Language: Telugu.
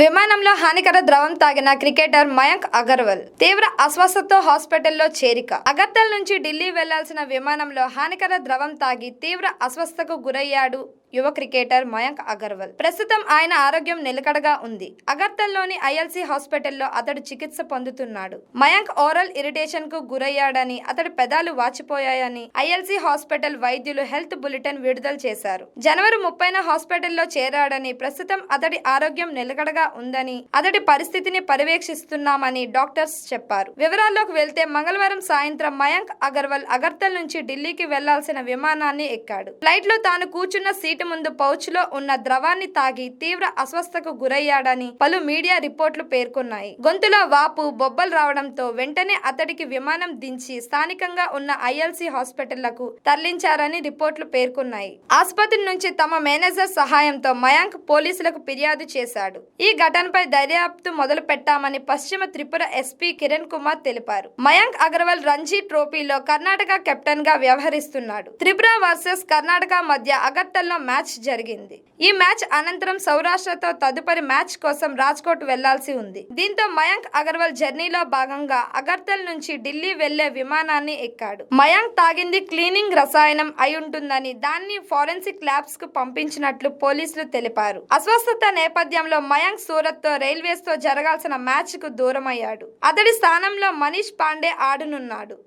విమానంలో హానికర ద్రవం తాగిన క్రికెటర్ మయాంక్ అగర్వాల్ తీవ్ర అస్వస్థతతో హాస్పిటల్లో చేరిక. అగర్తల్ నుంచి ఢిల్లీ వెళ్ళాల్సిన విమానంలో హానికర ద్రవం తాగి తీవ్ర అస్వస్థకు గురయ్యాడు యువ క్రికెటర్ మయాంక్ అగర్వాల్. ప్రస్తుతం ఆయన ఆరోగ్యం నిలకడగా ఉంది. అగర్తల్లోని ఐఎల్సీ హాస్పిటల్లో అతడు చికిత్స పొందుతున్నాడు. మయాంక్ ఓరల్ ఇరిటేషన్కు గురయ్యాడని అతడి పెదాలు వాచిపోయాయని ఐఎల్సీ హాస్పిటల్ వైద్యులు హెల్త్ బులెటిన్ విడుదల చేశారు. జనవరి ముప్పైన హాస్పిటల్లో చేరాడని ప్రస్తుతం అతడి ఆరోగ్యం నిలకడగా ఉందని అతడి పరిస్థితిని పర్యవేక్షిస్తున్నామని డాక్టర్స్ చెప్పారు. వివరాల్లోకి వెళ్తే మంగళవారం సాయంత్రం మయాంక్ అగర్వాల్ అగర్తల్ నుంచి ఢిల్లీకి వెళ్ళాల్సిన విమానాన్ని ఎక్కాడు. ఫ్లైట్లో తాను కూర్చున్న సీటు ముందు పౌచ్లో ఉన్న ద్రవాన్ని తాగి తీవ్ర అస్వస్థకు గురయ్యాడని పలు మీడియా రిపోర్ట్లు పేర్కొన్నాయి. గొంతులో వాపు బొబ్బలు రావడంతో వెంటనే అతడికి విమానం దించి స్థానికంగా ఉన్న ఐఎల్సీ హాస్పిటళ్ళకు తరలించారని రిపోర్ట్లు పేర్కొన్నాయి. ఆసుపత్రి నుంచి తమ మేనేజర్ సహాయంతో మయాంక్ పోలీసులకు ఫిర్యాదు చేశాడు. ఈ ఘటనపై దర్యాప్తు మొదలు పెట్టామని పశ్చిమ త్రిపుర ఎస్పీ కిరణ్ కుమార్ తెలిపారు. మయాంక్ అగర్వాల్ రంజీ ట్రోఫీలో కర్ణాటక కెప్టెన్గా వ్యవహరిస్తున్నాడు. త్రిపుర వర్సెస్ కర్ణాటక మధ్య అగర్తల్లో మ్యాచ్ జరిగింది. ఈ మ్యాచ్ అనంతరం సౌరాష్ట్రతో తదుపరి మ్యాచ్ కోసం రాజ్కోట్ వెళ్ళాల్సి ఉంది. దీంతో మయాంక్ అగర్వాల్ జర్నీలో భాగంగా అగర్తల్ నుంచి ఢిల్లీ వెళ్ళే విమానాన్ని ఎక్కాడు. మయాంక్ తాగింది క్లీనింగ్ రసాయనం అయి ఉంటుందని దాన్ని ఫారెన్సిక్ ల్యాబ్స్కు పంపించినట్లు పోలీసులు తెలిపారు. అస్వస్థత నేపథ్యంలో మయాంక్ సూరత్తో రైల్వేస్తో జరగాల్సిన మ్యాచ్కు దూరమయ్యాడు. అతడి స్థానంలో మనీష్ పాండే ఆడనున్నాడు.